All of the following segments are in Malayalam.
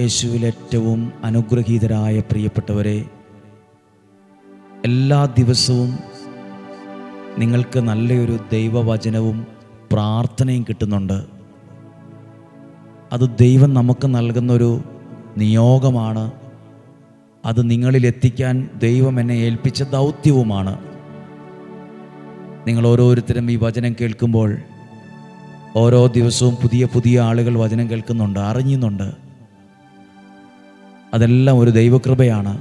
യേശുവിൽ ഏറ്റവും അനുഗ്രഹീതരായ പ്രിയപ്പെട്ടവരെ എല്ലാ ദിവസവും നിങ്ങൾക്ക് നല്ലൊരു ദൈവവചനവും പ്രാർത്ഥനയും കിട്ടുന്നുണ്ട്. അത് ദൈവം നമുക്ക് നൽകുന്നൊരു നിയോഗമാണ്. അത് നിങ്ങളിൽ എത്തിക്കാൻ ദൈവം എന്നെ ഏൽപ്പിച്ച ദൗത്യവുമാണ്. നിങ്ങൾ ഓരോരുത്തരും ഈ വചനം കേൾക്കുമ്പോൾ ഓരോ ദിവസവും പുതിയ പുതിയ ആളുകൾ വചനം കേൾക്കുന്നുണ്ട് അറിയുന്നുണ്ട് അതെല്ലാം ഒരു ദൈവകൃപയാണ്.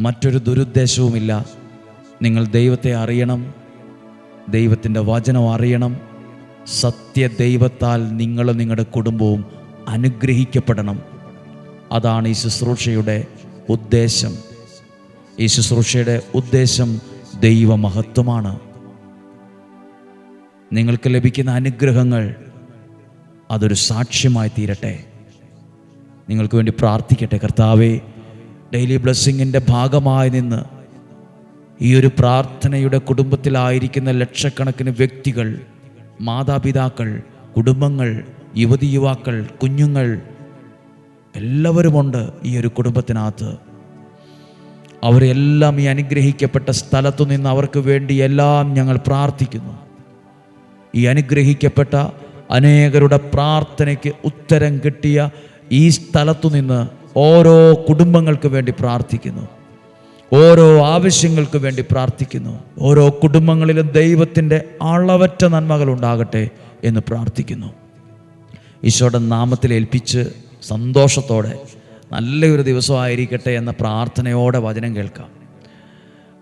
മറ്റൊരു ദുരുദ്ദേശവുമില്ല. നിങ്ങൾ ദൈവത്തെ അറിയണം. ദൈവത്തിന്റെ വചനം അറിയണം. സത്യ ദൈവത്താൽ നിങ്ങളും നിങ്ങളുടെ കുടുംബവും അനുഗ്രഹിക്കപ്പെടണം. അതാണ് ഈ ശുശ്രൂഷയുടെ ഉദ്ദേശം. ഈ ശുശ്രൂഷയുടെ ഉദ്ദേശം ദൈവമഹത്വമാണ്. നിങ്ങൾക്ക് ലഭിക്കുന്ന അനുഗ്രഹങ്ങൾ അതൊരു സാക്ഷ്യമായി തീരട്ടെ. നിങ്ങൾക്ക് വേണ്ടി പ്രാർത്ഥിക്കട്ടെ കർത്താവേ. ഡെയിലി ബ്ലെസ്സിങ്ങിന്റെ ഭാഗമായി നിന്ന് ഈ ഒരു പ്രാർത്ഥനയുടെ കുടുംബത്തിലായിരിക്കുന്ന ലക്ഷക്കണക്കിന് വ്യക്തികൾ മാതാപിതാക്കൾ കുടുംബങ്ങൾ യുവതി യുവാക്കൾ കുഞ്ഞുങ്ങൾ എല്ലാവരുമുണ്ട് ഈ ഒരു കുടുംബത്തിനകത്ത്. അവരെല്ലാം ഈ അനുഗ്രഹിക്കപ്പെട്ട സ്ഥലത്തു നിന്ന് അവർക്ക് വേണ്ടി എല്ലാം ഞങ്ങൾ പ്രാർത്ഥിക്കുന്നു. ഈ അനുഗ്രഹിക്കപ്പെട്ട അനേകരുടെ പ്രാർത്ഥനയ്ക്ക് ഉത്തരം കിട്ടിയ ഈ സ്ഥലത്തു നിന്ന് ഓരോ കുടുംബങ്ങൾക്ക് വേണ്ടി പ്രാർത്ഥിക്കുന്നു. ഓരോ ആവശ്യങ്ങൾക്ക് വേണ്ടി പ്രാർത്ഥിക്കുന്നു. ഓരോ കുടുംബങ്ങളിലും ദൈവത്തിന്റെ അളവറ്റ നന്മകൾ ഉണ്ടാകട്ടെ എന്ന് പ്രാർത്ഥിക്കുന്നു. ഈശോയുടെ നാമത്തിൽ ഏൽപ്പിച്ച് സന്തോഷത്തോടെ നല്ലൊരു ദിവസമായിരിക്കട്ടെ എന്ന പ്രാർത്ഥനയോടെ വചനം കേൾക്കാം.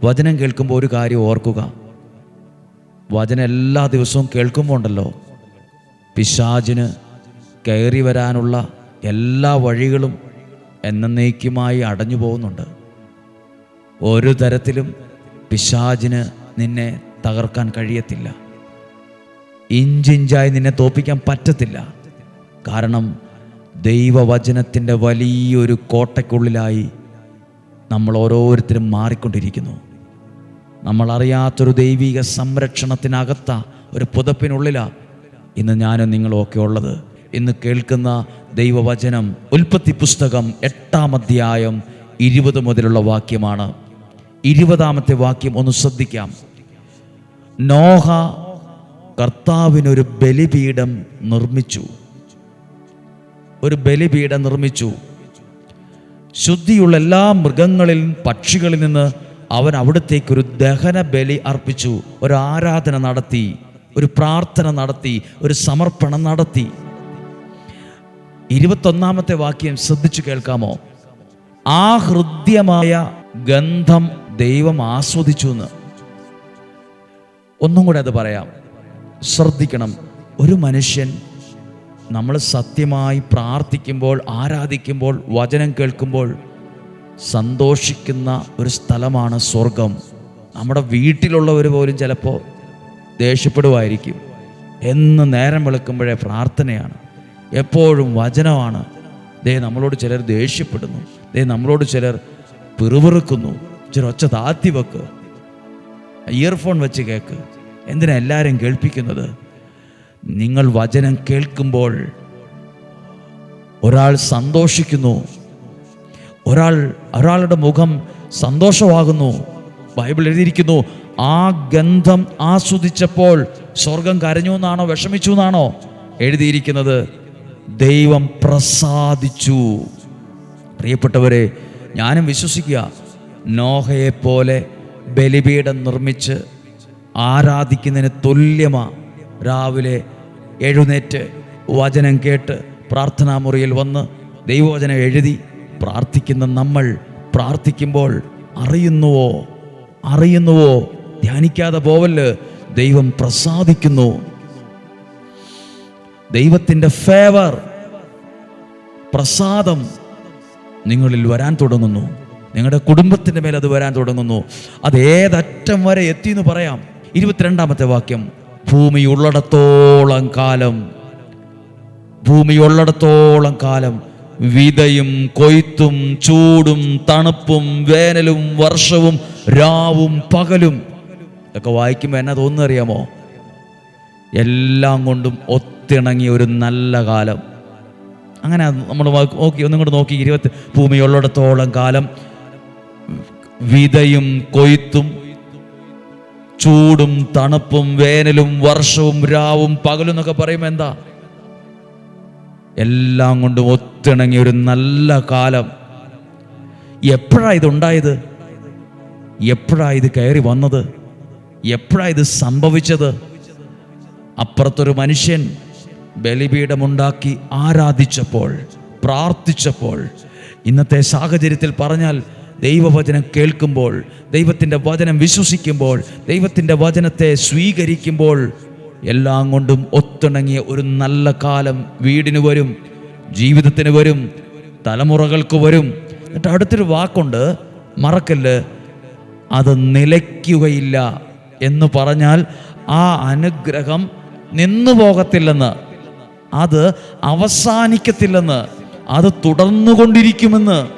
വചനം കേൾക്കുമ്പോൾ ഒരു കാര്യം ഓർക്കുക. വചനം എല്ലാ ദിവസവും കേൾക്കുമ്പോൾ ഉണ്ടല്ലോ കയറി വരാനുള്ള എല്ലാ വഴികളും എന്നേക്കുമായി അടഞ്ഞു പോകുന്നുണ്ട്. ഒരു തരത്തിലും പിശാചിന് നിന്നെ തകർക്കാൻ കഴിയത്തില്ല. ഇഞ്ചിഞ്ചായി നിന്നെ തോപ്പിക്കാൻ പറ്റത്തില്ല. കാരണം ദൈവവചനത്തിന്റെ വലിയൊരു കോട്ടയ്ക്കുള്ളിലായി നമ്മൾ ഓരോരുത്തരും മാറിക്കൊണ്ടിരിക്കുന്നു. നമ്മളറിയാത്തൊരു ദൈവിക സംരക്ഷണത്തിനകത്ത ഒരു പുതപ്പിനുള്ളിലാണ് ഇന്ന് ഞാനും നിങ്ങളും ഒക്കെ ഉള്ളത്. ഇന്ന് കേൾക്കുന്ന ദൈവവചനം ഉൽപ്പത്തി പുസ്തകം എട്ടാം അധ്യായം ഇരുപത് മുതലുള്ള വാക്യമാണ്. ഇരുപതാമത്തെ വാക്യം ഒന്ന് ശ്രദ്ധിക്കാം. നോഹ കർത്താവിനൊരു ബലിപീഠം നിർമ്മിച്ചു. ഒരു ബലിപീഠം നിർമ്മിച്ചു. ശുദ്ധിയുള്ള എല്ലാ മൃഗങ്ങളിൽ പക്ഷികളിൽ നിന്ന് അവൻ അവിടത്തേക്ക് ഒരു ദഹന ബലി അർപ്പിച്ചു. ഒരു ആരാധന നടത്തി ഒരു പ്രാർത്ഥന നടത്തി ഒരു സമർപ്പണം നടത്തി. ഇരുപത്തൊന്നാമത്തെ വാക്യം ശ്രദ്ധിച്ചു കേൾക്കാമോ? ആ ഹൃദ്യമായ ഗന്ധം ദൈവം ആസ്വദിച്ചു എന്ന് ഒന്നും കൂടെ അത് പറയാം. ശ്രദ്ധിക്കണം. ഒരു മനുഷ്യൻ നമ്മൾ സത്യമായി പ്രാർത്ഥിക്കുമ്പോൾ ആരാധിക്കുമ്പോൾ വചനം കേൾക്കുമ്പോൾ സന്തോഷിക്കുന്ന ഒരു സ്ഥലമാണ് സ്വർഗം നമ്മുടെ വീട്ടിലുള്ളവർ പോലും ചിലപ്പോൾ ദേഷ്യപ്പെടുമായിരിക്കും എന്ന് നേരം വെളുക്കുമ്പോഴേ പ്രാർത്ഥനയാണ്. എപ്പോഴും വചനമാണ്. ദേ നമ്മളോട് ചിലർ ദേഷ്യപ്പെടുന്നു. ദേ നമ്മളോട് ചിലർ പിറുപിറുക്കുന്നു. ചില ഒച്ച താത്തി വെക്ക്. ഇയർഫോൺ വെച്ച് കേൾക്ക് എന്തിനാ എല്ലാവരും കേൾപ്പിക്കുന്നത്? നിങ്ങൾ വചനം കേൾക്കുമ്പോൾ ഒരാൾ സന്തോഷിക്കുന്നു. ഒരാൾ ഒരാളുടെ മുഖം സന്തോഷമാകുന്നു. ബൈബിൾ എഴുതിയിരിക്കുന്നു ആ ഗന്ധം ആസ്വദിച്ചപ്പോൾ സ്വർഗം കരഞ്ഞു എന്നാണോ? വിഷമിച്ചു എന്നാണോ? എഴുതിയിരിക്കുന്നത് ദൈവം പ്രസാദിച്ചു. പ്രിയപ്പെട്ടവരെ ഞാനും വിശ്വസിക്കുക നോഹയെ പോലെ ബലിപീഠം നിർമ്മിച്ച് ആരാധിക്കുന്നതിന് തുല്യമാ രാവിലെ എഴുന്നേറ്റ് വചനം കേട്ട് പ്രാർത്ഥനാ മുറിയിൽ വന്ന് ദൈവവചനം എഴുതി പ്രാർത്ഥിക്കുന്ന നമ്മൾ പ്രാർത്ഥിക്കുമ്പോൾ അറിയുന്നുവോ? അറിയുന്നുവോ? ധ്യാനിക്കാതെ പോവല്ല് ദൈവം പ്രസാദിക്കുന്നു. ദൈവത്തിന്റെ ഫേവർ പ്രസാദം നിങ്ങളിൽ വരാൻ തുടങ്ങുന്നു. നിങ്ങളുടെ കുടുംബത്തിന്റെ മേൽ അത് വരാൻ തുടങ്ങുന്നു. അത് ഏതറ്റം വരെ എത്തി എന്ന് പറയാം. ഇരുപത്തിരണ്ടാമത്തെ വാക്യം ഭൂമി ഉള്ളിടത്തോളം കാലം ഭൂമി ഉള്ളിടത്തോളം കാലം വിതയും കൊയ്ത്തും ചൂടും തണുപ്പും വേനലും വർഷവും രാവും പകലും. ഇതൊക്കെ വായിക്കുമ്പോൾ എന്നാ അങ്ങനെ നമ്മൾ നോക്കി ഒന്നും കൂടെ നോക്കി ഇരുപത്തി ഭൂമിയുള്ളിടത്തോളം കാലം വിതയും കൊയ്ത്തും ചൂടും തണുപ്പും വേനലും വർഷവും രാവും പകലും എന്നൊക്കെ പറയുമ്പോൾ എന്താ? എല്ലാം കൊണ്ടും ഒത്തിണങ്ങിയ ഒരു നല്ല കാലം. എപ്പോഴാ ഇതുണ്ടായത്? എപ്പോഴാ ഇത് കയറി വന്നത്? എപ്പോഴാ ഇത് സംഭവിച്ചത്? അപ്പുറത്തൊരു മനുഷ്യൻ ബലിപീഠമുണ്ടാക്കി ആരാധിച്ചപ്പോൾ പ്രാർത്ഥിച്ചപ്പോൾ. ഇന്നത്തെ സാഹചര്യത്തിൽ പറഞ്ഞാൽ ദൈവവചനം കേൾക്കുമ്പോൾ ദൈവത്തിന്റെ വചനം വിശ്വസിക്കുമ്പോൾ ദൈവത്തിന്റെ വചനത്തെ സ്വീകരിക്കുമ്പോൾ എല്ലാം കൊണ്ടും ഒത്തിണങ്ങിയ ഒരു നല്ല കാലം വീടിന് വരും ജീവിതത്തിന് വരും തലമുറകൾക്ക് വരും. എന്നിട്ട് അടുത്തൊരു വാക്കുണ്ട് മറക്കല്ല് അത് നിലയ്ക്കുകയില്ല എന്ന് പറഞ്ഞാൽ ആ അനുഗ്രഹം നിന്നു പോകത്തില്ലെന്ന്. അത് അവസാനിക്കത്തില്ലെന്ന് അത് തുടർന്നുകൊണ്ടിരിക്കുമെന്ന്.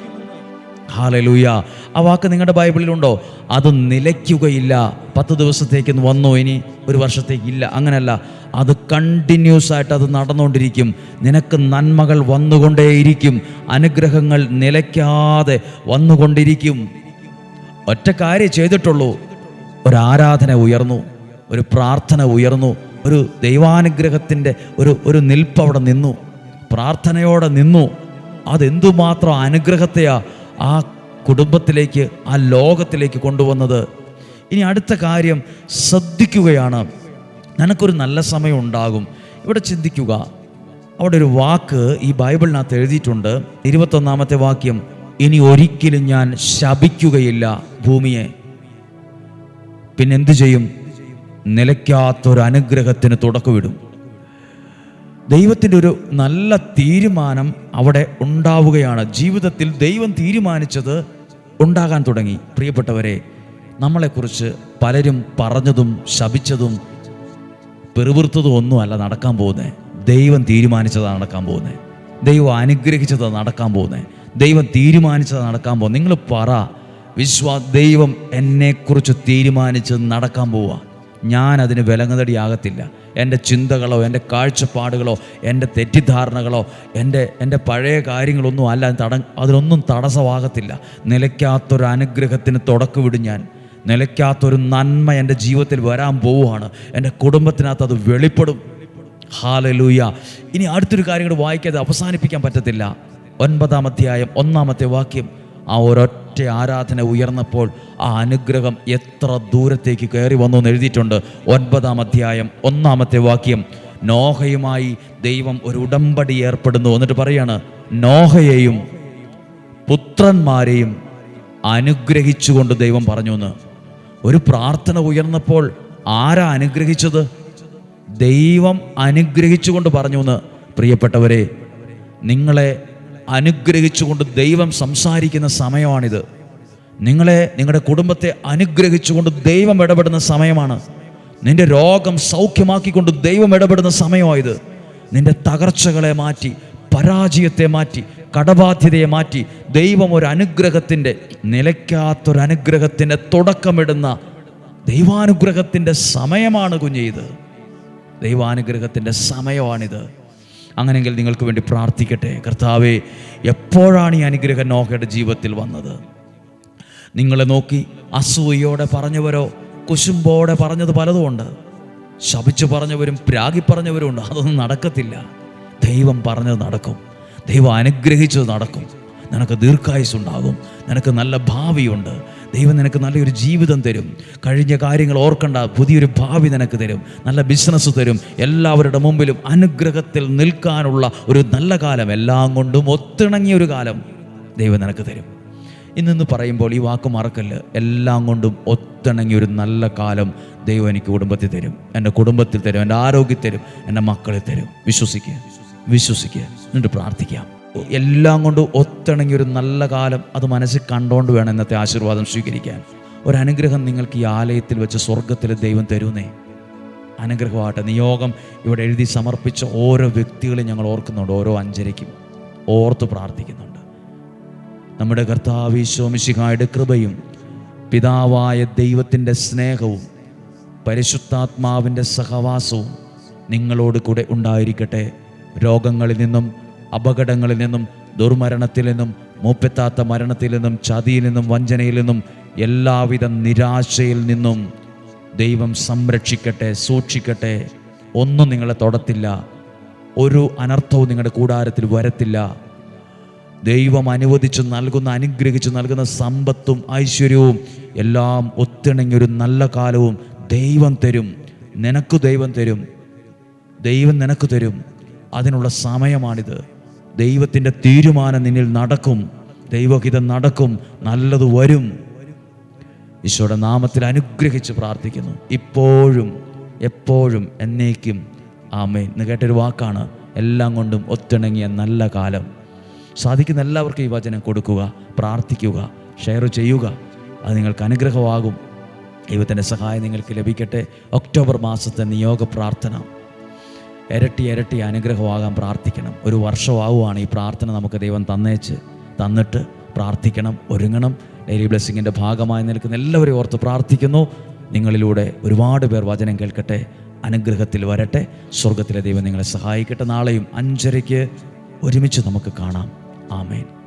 ഹാലലൂയ. ആ വാക്ക് നിങ്ങളുടെ ബൈബിളിലുണ്ടോ? അത് നിലയ്ക്കുകയില്ല. പത്ത് ദിവസത്തേക്ക് വന്നോ ഇനി? ഒരു വർഷത്തേക്ക് ഇല്ല. അങ്ങനല്ല. അത് കണ്ടിന്യൂസ് ആയിട്ട് അത് നടന്നുകൊണ്ടിരിക്കും. നിനക്ക് നന്മകൾ വന്നുകൊണ്ടേയിരിക്കും. അനുഗ്രഹങ്ങൾ നിലയ്ക്കാതെ വന്നുകൊണ്ടിരിക്കും. ഒറ്റ കാര്യം ചെയ്തിട്ടുള്ളൂ. ഒരാരാധന ഉയർന്നു. ഒരു പ്രാർത്ഥന ഉയർന്നു. ഒരു ദൈവാനുഗ്രഹത്തിന്റെ ഒരു ഒരു നിൽപ്പ് അവിടെ നിന്നു. പ്രാർത്ഥനയോടെ നിന്നു. അതെന്തുമാത്രം അനുഗ്രഹത്തെയാ ആ കുടുംബത്തിലേക്ക് ആ ലോകത്തിലേക്ക് കൊണ്ടുവന്നത്. ഇനി അടുത്ത കാര്യം ശ്രദ്ധിക്കുകയാണ്. നിനക്കൊരു നല്ല സമയം ഉണ്ടാകും. ഇവിടെ ചിന്തിക്കുക. അവിടെ ഒരു വാക്ക് ഈ ബൈബിളിനകത്ത് എഴുതിയിട്ടുണ്ട്. ഇരുപത്തൊന്നാമത്തെ വാക്യം ഇനി ഒരിക്കലും ഞാൻ ശപിക്കുകയില്ല ഭൂമിയെ. പിന്നെന്തു ചെയ്യും? നിലയ്ക്കാത്തൊരു അനുഗ്രഹത്തിന് തുടക്കമിടും. ദൈവത്തിന്റെ ഒരു നല്ല തീരുമാനം അവിടെ ഉണ്ടാവുകയാണ്. ജീവിതത്തിൽ ദൈവം തീരുമാനിച്ചത് ഉണ്ടാകാൻ തുടങ്ങി. പ്രിയപ്പെട്ടവരെ നമ്മളെക്കുറിച്ച് പലരും പറഞ്ഞതും ശപിച്ചതും പെറുപിറുത്തതും ഒന്നുമല്ല നടക്കാൻ പോകുന്നത്. ദൈവം തീരുമാനിച്ചതാണ് നടക്കാൻ പോകുന്നത്. ദൈവം അനുഗ്രഹിച്ചതാണ് നടക്കാൻ പോകുന്നത്. ദൈവം തീരുമാനിച്ചതാണ് നടക്കാൻ പോകുന്നത്. നിങ്ങൾ പറ വിശ്വാ ദൈവം എന്നെക്കുറിച്ച് തീരുമാനിച്ച് നടക്കാൻ പോവുക ഞാൻ അതിന് വിലങ്ങുതടിയാകത്തില്ല. എന്റെ ചിന്തകളോ എന്റെ കാഴ്ചപ്പാടുകളോ എന്റെ തെറ്റിദ്ധാരണകളോ എന്റെ എന്റെ പഴയ കാര്യങ്ങളൊന്നും അല്ല. തട അതിനൊന്നും തടസ്സമാകത്തില്ല. നിലയ്ക്കാത്തൊരു അനുഗ്രഹത്തിന് തുടക്കമിടും ഞാൻ. നിലയ്ക്കാത്തൊരു നന്മ എന്റെ ജീവിതത്തിൽ വരാൻ പോവുകയാണ്. എന്റെ കുടുംബത്തിനകത്ത് അത് വെളിപ്പെടും. ഹാലലൂയ. ഇനി അടുത്തൊരു കാര്യം കൂടെ വായിക്കാതെ അവസാനിപ്പിക്കാൻ പറ്റത്തില്ല. ഒൻപതാം അധ്യായം ഒന്നാമത്തെ വാക്യം. ആ ഒരൊറ്റ ആരാധന ഉയർന്നപ്പോൾ ആ അനുഗ്രഹം എത്ര ദൂരത്തേക്ക് കയറി വന്നു എന്ന് എഴുതിയിട്ടുണ്ട്. ഒൻപതാം അധ്യായം ഒന്നാമത്തെ വാക്യം. നോഹയുമായി ദൈവം ഒരു ഉടമ്പടി ഏർപ്പെടുന്നു എന്നിട്ട് പറയാണ് നോഹയെയും പുത്രന്മാരെയും അനുഗ്രഹിച്ചുകൊണ്ട് ദൈവം പറഞ്ഞു എന്ന്. ഒരു പ്രാർത്ഥന ഉയർന്നപ്പോൾ ആരാ അനുഗ്രഹിച്ചത്? ദൈവം അനുഗ്രഹിച്ചുകൊണ്ട് പറഞ്ഞു എന്ന്. പ്രിയപ്പെട്ടവരെ നിങ്ങളെ അനുഗ്രഹിച്ചുകൊണ്ട് ദൈവം സംസാരിക്കുന്ന സമയമാണിത്. നിങ്ങളെ നിങ്ങളുടെ കുടുംബത്തെ അനുഗ്രഹിച്ചുകൊണ്ട് ദൈവം ഇടപെടുന്ന സമയമാണ്. നിന്റെ രോഗം സൗഖ്യമാക്കിക്കൊണ്ട് ദൈവം ഇടപെടുന്ന സമയമായത് നിന്റെ തകർച്ചകളെ മാറ്റി പരാജയത്തെ മാറ്റി കടബാധ്യതയെ മാറ്റി ദൈവം ഒരു അനുഗ്രഹത്തിന്റെ നിലയ്ക്കാത്തൊരു അനുഗ്രഹത്തിന്റെ തുടക്കമിടുന്ന ദൈവാനുഗ്രഹത്തിന്റെ സമയമാണ് കുഞ്ഞ് ഇത്. ദൈവാനുഗ്രഹത്തിന്റെ സമയമാണിത്. അങ്ങനെങ്കിൽ നിങ്ങൾക്ക് വേണ്ടി പ്രാർത്ഥിക്കട്ടെ. കർത്താവേ എപ്പോഴാണ് ഈ അനുഗ്രഹം നോഹയുടെ ജീവിതത്തിൽ വന്നത്? നിങ്ങളെ നോക്കി അസൂയോടെ പറഞ്ഞവരോ കുശുമ്പോടെ പറഞ്ഞത് പലതുമുണ്ട് ശപിച്ചു പറഞ്ഞവരും പ്രാഗി പറഞ്ഞവരും ഉണ്ട്. അതൊന്നും നടക്കത്തില്ല. ദൈവം പറഞ്ഞത് നടക്കും. ദൈവം അനുഗ്രഹിച്ചത് നടക്കും. നിനക്ക് ദീർഘായുസ് ഉണ്ടാകും നിനക്ക് നല്ല ഭാവിയുണ്ട്. ദൈവം നിനക്ക് നല്ലൊരു ജീവിതം തരും. കഴിഞ്ഞ കാര്യങ്ങൾ ഓർക്കണ്ട പുതിയൊരു ഭാവി നിനക്ക് തരും. നല്ല ബിസിനസ് തരും. എല്ലാവരുടെ മുമ്പിലും അനുഗ്രഹത്തിൽ നിൽക്കാനുള്ള ഒരു നല്ല കാലം എല്ലാം കൊണ്ടും ഒത്തിണങ്ങിയ ഒരു കാലം ദൈവം നിനക്ക് തരും. ഇന്നിന്ന് പറയുമ്പോൾ ഈ വാക്ക് മറക്കല്ല്. എല്ലാം കൊണ്ടും ഒത്തിണങ്ങിയ ഒരു നല്ല കാലം ദൈവം എനിക്ക് കുടുംബത്തിൽ തരും. എന്റെ കുടുംബത്തിൽ തരും. എന്റെ ആരോഗ്യത്തിൽ തരും. എന്റെ മക്കളെ തരും. വിശ്വസിക്കുക വിശ്വസിക്കുക എന്നിട്ട് പ്രാർത്ഥിക്കാം. എല്ലാം കൊണ്ടും ഒത്തിണങ്ങിയ ഒരു നല്ല കാലം അത് മനസ്സിൽ കണ്ടുകൊണ്ട് വേണം ഇന്നത്തെ ആശീർവാദം സ്വീകരിക്കാൻ. ഒരു അനുഗ്രഹം നിങ്ങൾക്ക് ഈ ആലയത്തിൽ വെച്ച് സ്വർഗത്തിൽ ദൈവം തരുന്നേ. അനുഗ്രഹമാകട്ടെ. നിയോഗം ഇവിടെ എഴുതി സമർപ്പിച്ച ഓരോ വ്യക്തികളെയും ഞങ്ങൾ ഓർക്കുന്നുണ്ട്. ഓരോ അഞ്ചരയ്ക്കും ഓർത്ത് പ്രാർത്ഥിക്കുന്നുണ്ട്. നമ്മുടെ കർത്താവ് ഈശോമിശിഹായുടെ കൃപയും പിതാവായ ദൈവത്തിന്റെ സ്നേഹവും പരിശുദ്ധാത്മാവിന്റെ സഹവാസവും നിങ്ങളോട് കൂടെ ഉണ്ടായിരിക്കട്ടെ. രോഗങ്ങളിൽ നിന്നും അപകടങ്ങളിൽ നിന്നും ദുർമരണത്തിൽ നിന്നും മൂപ്പെത്താത്ത മരണത്തിൽ നിന്നും ചതിയിൽ നിന്നും വഞ്ചനയിൽ നിന്നും എല്ലാവിധ നിരാശയിൽ നിന്നും ദൈവം സംരക്ഷിക്കട്ടെ സൂക്ഷിക്കട്ടെ. ഒന്നും നിങ്ങളെ തൊടത്തില്ല. ഒരു അനർത്ഥവും നിങ്ങളുടെ കൂടാരത്തിൽ വരത്തില്ല. ദൈവം അനുവദിച്ച് നൽകുന്ന അനുഗ്രഹിച്ച് നൽകുന്ന സമ്പത്തും ഐശ്വര്യവും എല്ലാം ഒത്തിണങ്ങിയൊരു നല്ല കാലവും ദൈവം തരും. നിനക്ക് ദൈവം തരും. ദൈവം നിനക്ക് തരും. അതിനുള്ള സമയമാണിത്. ദൈവത്തിന്റെ തീരുമാനം നിന്നിൽ നടക്കും. ദൈവഹിതം നടക്കും. നല്ലത് വരും. ഈശോയുടെ നാമത്തിൽ അനുഗ്രഹിച്ച് പ്രാർത്ഥിക്കുന്നു. ഇപ്പോഴും എപ്പോഴും എന്നേക്കും. ആമേൻ. എന്ന് കേട്ടൊരു വാക്കാണ് എല്ലാം കൊണ്ടും ഒത്തിണങ്ങിയ നല്ല കാലം. സാധിക്കുന്ന എല്ലാവർക്കും ഈ വചനം കൊടുക്കുക പ്രാർത്ഥിക്കുക ഷെയർ ചെയ്യുക. അത് നിങ്ങൾക്ക് അനുഗ്രഹമാകും. ദൈവത്തിന്റെ സഹായം നിങ്ങൾക്ക് ലഭിക്കട്ടെ. ഒക്ടോബർ മാസത്തെ നിയോഗ പ്രാർത്ഥന ഇരട്ടി ഇരട്ടി അനുഗ്രഹമാകാൻ പ്രാർത്ഥിക്കണം. ഒരു വർഷമാവുകയാണ് ഈ പ്രാർത്ഥന നമുക്ക് ദൈവം തന്നേച്ച് തന്നിട്ട് പ്രാർത്ഥിക്കണം ഒരുങ്ങണം. ഡെയിലി ബ്ലെസ്സിങ്ങിന്റെ ഭാഗമായി നിൽക്കുന്ന എല്ലാവരെയും ഓർത്ത് പ്രാർത്ഥിക്കുന്നു. നിങ്ങളിലൂടെ ഒരുപാട് പേർ വചനം കേൾക്കട്ടെ അനുഗ്രഹത്തിൽ വരട്ടെ. സ്വർഗത്തിലെ ദൈവം നിങ്ങളെ സഹായിക്കട്ടെ. നാളെയും അഞ്ചരയ്ക്ക് ഒരുമിച്ച് നമുക്ക് കാണാം. ആമേൻ.